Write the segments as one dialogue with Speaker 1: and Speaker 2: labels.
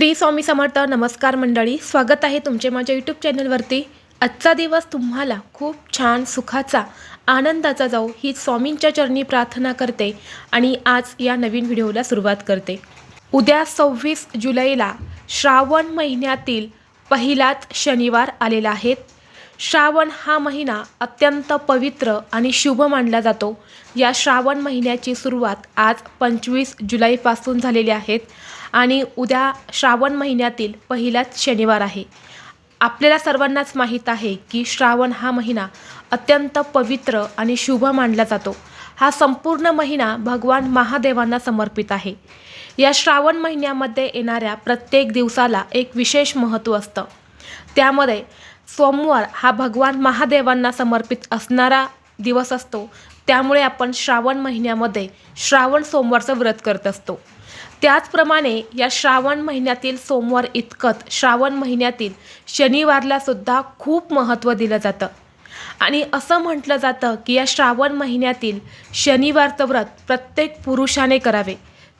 Speaker 1: श्री स्वामी समर्थ नमस्कार मंडळी स्वागत आहे तुमचे माझ्या यूट्यूब चॅनलवरती. आजचा दिवस तुम्हाला खूप छान सुखाचा आनंदाचा जाऊ ही स्वामींच्या चरणी प्रार्थना करते आणि आज या नवीन व्हिडिओला सुरुवात करते. उद्या सव्वीस जुलैला श्रावण महिन्यातील पहिलाच शनिवार आलेला आहे. श्रावण हा महिना अत्यंत पवित्र आणि शुभ मानला जातो. या श्रावण महिन्याची सुरुवात आज पंचवीस जुलैपासून झालेली आहेत आणि उद्या श्रावण महिन्यातील पहिलाच शनिवार आहे. आपल्याला सर्वांनाच माहीत आहे की श्रावण हा महिना अत्यंत पवित्र आणि शुभ मानला जातो. हा संपूर्ण महिना भगवान महादेवांना समर्पित आहे. या श्रावण महिन्यामध्ये येणाऱ्या प्रत्येक दिवसाला एक विशेष महत्त्व असतं. त्यामध्ये सोमवार हा भगवान महादेवांना समर्पित असणारा दिवस असतो. त्यामुळे आपण श्रावण महिन्यामध्ये श्रावण सोमवारचं व्रत करत असतो. त्याचप्रमाणे या श्रावण महिन्यातील सोमवार इतकंच श्रावण महिन्यातील शनिवारला सुद्धा खूप महत्त्व दिलं जातं. आणि असं म्हटलं जातं की या श्रावण महिन्यातील शनिवारचं व्रत प्रत्येक पुरुषाने करावे.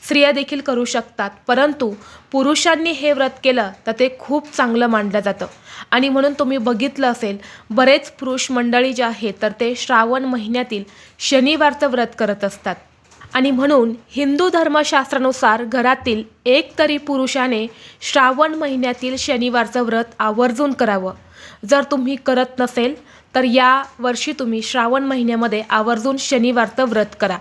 Speaker 1: स्त्रिया देखील करू शकतात. परंतु पुरुषांनी हे व्रत केलं तर ते खूप चांगलं मानलं जातं. आणि म्हणून तुम्ही बघितलं असेल बरेच पुरुष मंडळी जे आहेत तर ते श्रावण महिन्यातील शनिवारचं व्रत करत असतात. आणि म्हणून हिंदू धर्मशास्त्रानुसार घरातील एक तरी पुरुषाने श्रावण महिन्यातील शनिवारचं व्रत आवर्जून करावं. जर तुम्ही करत नसेल तर या वर्षी तुम्ही श्रावण महिन्यामध्ये आवर्जून शनिवारचं व्रत करा.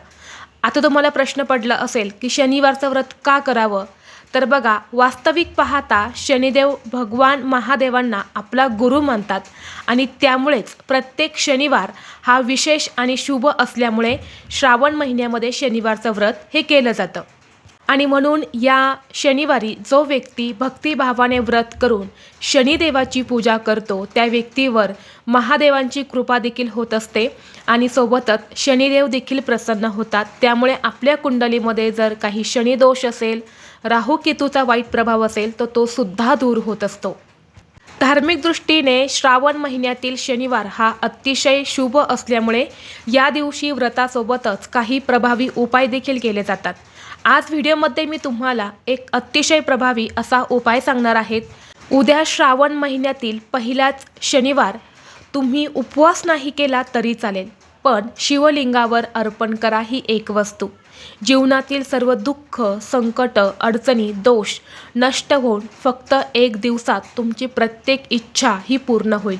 Speaker 1: आता तुम्हाला प्रश्न पडला असेल की शनिवारचं व्रत का करावं? तर बघा वास्तविक पाहता शनिदेव भगवान महादेवांना आपला गुरु मानतात आणि त्यामुळेच प्रत्येक शनिवार हा विशेष आणि शुभ असल्यामुळे श्रावण महिन्यामध्ये शनिवारचं व्रत हे केलं जातं. आणि म्हणून या शनिवारी जो व्यक्ती भक्तिभावाने व्रत करून शनिदेवाची पूजा करतो त्या व्यक्तीवर महादेवांची कृपा देखील होत असते आणि सोबतच शनिदेव देखील प्रसन्न होतात. त्यामुळे आपल्या कुंडलीमध्ये जर काही शनिदोष असेल राहू केतूचा वाईट प्रभाव असेल तर तो सुद्धा दूर होत असतो. धार्मिक दृष्टीने श्रावण महिन्यातील शनिवार हा अतिशय शुभ असल्यामुळे या दिवशी व्रतासोबतच काही प्रभावी उपाय देखील केले जातात. आज व्हिडिओमध्ये मी तुम्हाला एक अतिशय प्रभावी असा उपाय सांगणार आहेत. उद्या श्रावण महिन्यातील पहिलाच शनिवार. तुम्ही उपवास नाही केला तरी चालेल पण शिवलिंगावर अर्पण करा ही एक वस्तू. जीवनातील सर्व दुःख संकट अडचणी दोष नष्ट होऊन फक्त एक दिवसात तुमची प्रत्येक इच्छा ही पूर्ण होईल.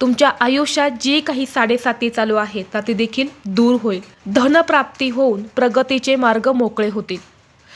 Speaker 1: तुमच्या आयुष्यात जी काही साडेसाती चालू आहेत तर ती देखील दूर होईल. धनप्राप्ती होऊन प्रगतीचे मार्ग मोकळे होतील.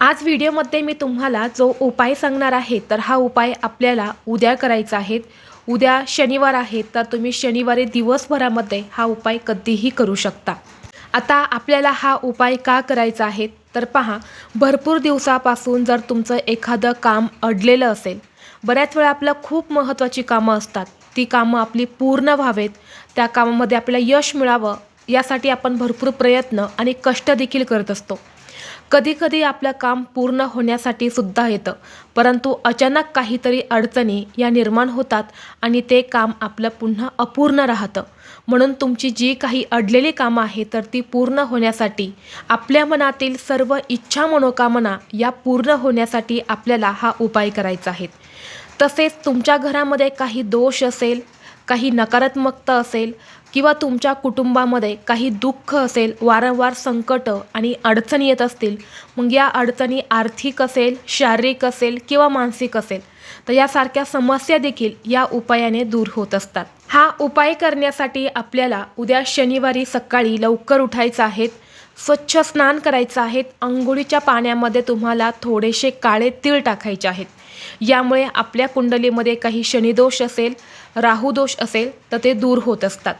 Speaker 1: आज व्हिडिओमध्ये मी तुम्हाला जो उपाय सांगणार आहे तर हा उपाय आपल्याला उद्या करायचा आहे. उद्या शनिवार आहे तर तुम्ही शनिवारी दिवसभरामध्ये हा उपाय कधीही करू शकता. आता आपल्याला हा उपाय का करायचा आहे? तर पहा भरपूर दिवसापासून जर तुमचं एखादं काम अडलेलं असेल बऱ्याच वेळा आपलं खूप महत्त्वाची कामं असतात. ती कामं आपली पूर्ण व्हावेत. त्या कामामध्ये आपल्याला यश मिळावं यासाठी आपण भरपूर प्रयत्न आणि कष्ट देखील करत असतो. कधीकधी आपलं काम पूर्ण होण्यासाठी सुद्धा येतं. परंतु अचानक काहीतरी अडचणी या निर्माण होतात आणि ते काम आपलं पुन्हा अपूर्ण राहतं. म्हणून तुमची जी काही अडलेली कामं आहेत तर ती पूर्ण होण्यासाठी आपल्या मनातील सर्व इच्छा मनोकामना या पूर्ण होण्यासाठी आपल्याला हा उपाय करायचा आहे. तसेच तुमच्या घरामध्ये काही दोष असेल काही नकारात्मकता असेल किंवा तुमच्या कुटुंबामध्ये काही दुःख असेल वारंवार संकट आणि अडचणी येत असतील मग या अडचणी आर्थिक असेल शारीरिक असेल किंवा मानसिक असेल तर यासारख्या समस्या देखील या उपायाने दूर होत असतात. हा उपाय करण्यासाठी आपल्याला उद्या शनिवारी सकाळी लवकर उठायचं आहे स्वच्छ स्नान करायचं आहे अंघोळीच्या पाण्यामध्ये तुम्हाला थोडेसे काळे तीळ टाकायचे आहेत. यामुळे आपल्या कुंडलीमध्ये काही शनिदोष असेल राहुदोष असेल तर ते दूर होत असतात.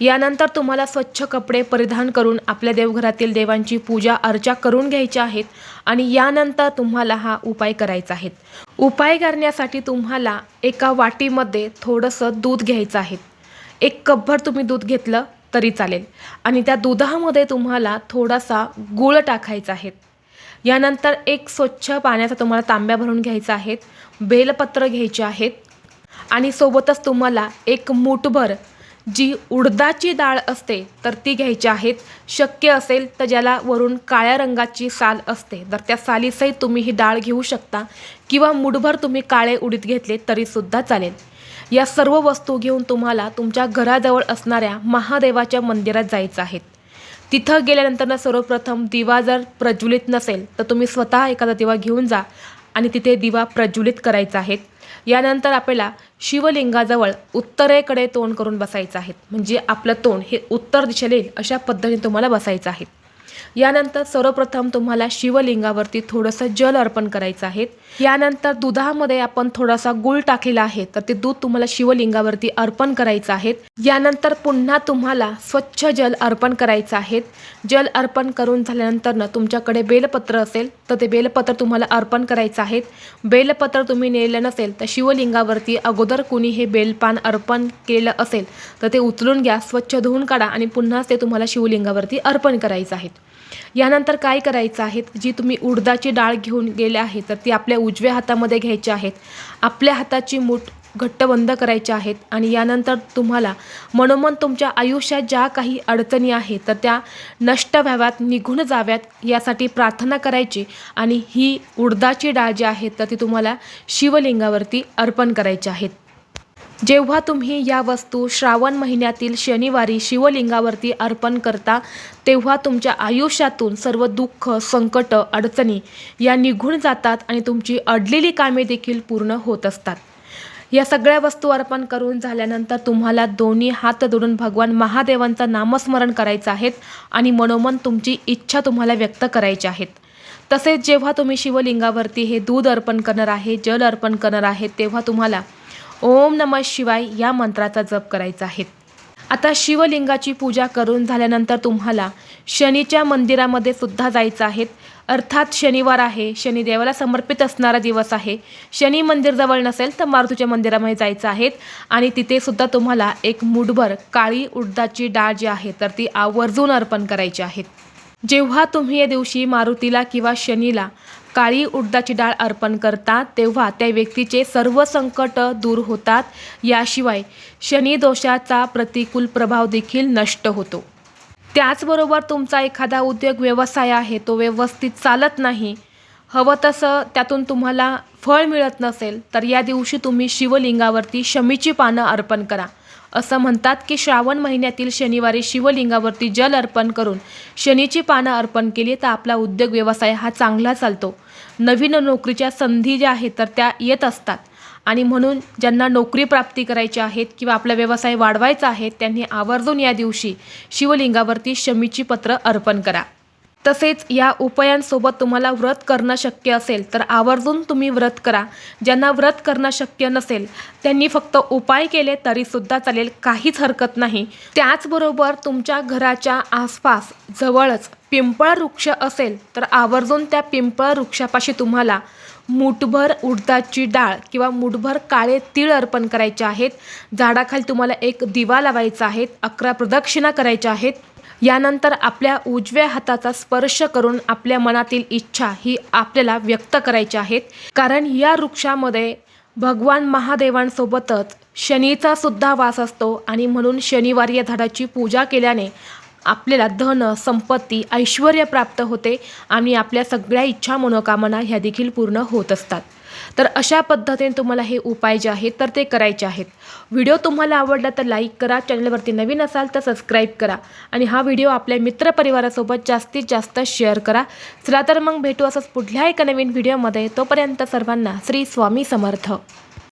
Speaker 1: यानंतर तुम्हाला स्वच्छ कपडे परिधान करून आपल्या देवघरातील देवांची पूजा अर्चा करून घ्यायच्या आहेत आणि यानंतर तुम्हाला हा उपाय करायचा आहे. उपाय करण्यासाठी तुम्हाला एका वाटीमध्ये थोडंसं दूध घ्यायचं आहे. एक कपभर तुम्ही दूध घेतलं तरी चालेल. आणि त्या दुधामध्ये तुम्हाला थोडासा गूळ टाकायचा आहे. यानंतर एक स्वच्छ पाण्याचा तुम्हाला तांब्या भरून घ्यायचा आहेत बेलपत्र घ्यायचे आहेत. आणि सोबतच तुम्हाला एक मूठभर जी उडदाची डाळ असते तर ती घ्यायची आहेत. शक्य असेल तर ज्याला वरून काळ्या रंगाची साल असते. तर त्या सालीसहित तुम्ही ही डाळ घेऊ शकता किंवा मुठभर तुम्ही काळे उडीद घेतले तरीसुद्धा चालेल. या सर्व वस्तू घेऊन तुम्हाला तुमच्या घराजवळ असणाऱ्या महादेवाच्या मंदिरात जायचं आहे. तिथं गेल्यानंतर सर्वप्रथम दिवा जर प्रज्वलित नसेल तर तुम्ही स्वतः एखादा दिवा घेऊन जा आणि तिथे दिवा प्रज्वलित करायचा आहे. यानंतर आपल्याला शिवलिंगाजवळ उत्तरेकडे तोंड करून बसायचं आहे. म्हणजे आपलं तोंड हे उत्तर दिशेला येईल अशा पद्धतीने तुम्हाला बसायचं आहे. यानंतर सर्वप्रथम तुम्हाला शिवलिंगावरती थोडंसं जल अर्पण करायचं आहे. यानंतर दुधामध्ये आपण थोडासा गुळ टाकलेला आहे तर ते दूध तुम्हाला शिवलिंगावरती अर्पण करायचं आहे. यानंतर पुन्हा तुम्हाला स्वच्छ जल अर्पण करायचं आहे. जल अर्पण करून झाल्यानंतर ना तुमच्याकडे बेलपत्र असेल तर ते बेलपत्र तुम्हाला अर्पण करायचं आहे. बेलपत्र तुम्ही नेलं नसेल तर शिवलिंगावरती अगोदर कुणी हे बेलपान अर्पण केलं असेल तर ते उचलून घ्या स्वच्छ धुवून काढा आणि पुन्हा ते तुम्हाला शिवलिंगावरती अर्पण करायचं आहे. यानंतर काय करायचं आहे जी तुम्ही उडदाची डाळ घेऊन गेले आहे तर ती आपल्या उजव्या हातामध्ये घ्यायची आहेत. आपल्या हाताची मूठ घट्ट बंद करायचे आहेत आणि यानंतर तुम्हाला मनोमन तुमच्या आयुष्यात ज्या काही अडचणी आहेत तर त्या नष्ट व्हाव्यात निघून जाव्यात यासाठी प्रार्थना करायची आणि ही उडदाची डाळ जी आहे तर ती तुम्हाला शिवलिंगावरती अर्पण करायची आहेत. जेव्हा तुम्ही या वस्तू श्रावण महिन्यातील शनिवारी शिवलिंगावरती अर्पण करता तेव्हा तुमच्या आयुष्यातून सर्व दुःख संकट अडचणी या निघून जातात आणि तुमची अडलेली कामे देखील पूर्ण होत असतात. या सगळ्या वस्तू अर्पण करून झाल्यानंतर तुम्हाला दोन्ही हात जोडून भगवान महादेवांचं नामस्मरण करायचं आहेत आणि मनोमन तुमची इच्छा तुम्हाला व्यक्त करायची आहेत. तसेच जेव्हा तुम्ही शिवलिंगावरती हे दूध अर्पण करणार आहे जल अर्पण करणार आहे तेव्हा तुम्हाला ओम नमः शिवाय या मंत्राचा जप करायचा आहे. आता शिवलिंगाची पूजा करून झाल्यानंतर तुम्हाला शनीच्या मंदिरामध्ये सुद्धा जायचं आहे. अर्थात शनिवार आहे शनिदेवाला समर्पित असणारा दिवस आहे. शनी मंदिर जवळ नसेल तर मारुतीच्या मंदिरामध्ये जायचं आहे आणि तिथे सुद्धा तुम्हाला एक मुठभर काळी उडदाची डाळ जी आहे तर ती आवर्जून अर्पण करायची आहेत जेव्हा तुम्ही या दिवशी मारुतीला किंवा शनीला काळी उडदाची डाळ अर्पण करता तेव्हा त्या व्यक्तीचे सर्व संकट दूर होतात. याशिवाय शनी दोषाचा प्रतिकूल प्रभाव देखील नष्ट होतो. त्याचबरोबर तुमचा एखादा उद्योग व्यवसाय आहे तो व्यवस्थित चालत नाही. हवं तसं त्यातून तुम्हाला फळ मिळत नसेल तर या दिवशी तुम्ही शिवलिंगावरती शमीची पानं अर्पण करा. असं म्हणतात की श्रावण महिन्यातील शनिवारी शिवलिंगावरती जल अर्पण करून शनीची पानं अर्पण केली तर आपला उद्योग व्यवसाय हा चांगला चालतो. नवीन नोकरीच्या संधी ज्या आहेत तर त्या येत असतात. आणि म्हणून ज्यांना नोकरी प्राप्ती करायची आहेत किंवा आपला व्यवसाय वाढवायचा आहे त्यांनी आवर्जून या दिवशी शिवलिंगावरती शमीची पत्र अर्पण करा. तसेच या उपायांसोबत तुम्हाला व्रत करणं शक्य असेल तर आवर्जून तुम्ही व्रत करा. ज्यांना व्रत करणं शक्य नसेल त्यांनी फक्त उपाय केले तरीसुद्धा चालेल काहीच हरकत नाही. त्याचबरोबर तुमच्या घराच्या आसपास जवळच पिंपळ वृक्ष असेल तर आवर्जून त्या पिंपळ वृक्षापाशी तुम्हाला मुठभर उडदाची डाळ किंवा मुठभर काळे तीळ अर्पण करायचे आहेत. झाडाखाली तुम्हाला एक दिवा लावायचा आहे अकरा प्रदक्षिणा करायच्या आहेत. यानंतर आपल्या उजव्या हाताचा स्पर्श करून आपल्या मनातील इच्छा ही आपल्याला व्यक्त करायची आहेत. कारण या वृक्षामध्ये भगवान महादेवांसोबतच शनीचा सुद्धा वास असतो आणि म्हणून शनिवारी या झाडाची पूजा केल्याने आपल्याला धन संपत्ती ऐश्वर प्राप्त होते आणि आपल्या सगळ्या इच्छा मनोकामना ह्या देखील पूर्ण होत असतात. तर अशा पद्धतीने तुम्हाला हे उपाय जे आहेत तर ते करायचे आहेत. व्हिडिओ तुम्हाला आवडला तर लाईक करा चॅनलवरती नवीन असाल तर सबस्क्राईब करा आणि हा व्हिडिओ आपल्या मित्रपरिवारासोबत जास्तीत जास्त शेअर करा. चला तर मग भेटू असंच पुढल्या एका नवीन व्हिडिओमध्ये. तोपर्यंत सर्वांना श्री स्वामी समर्थ.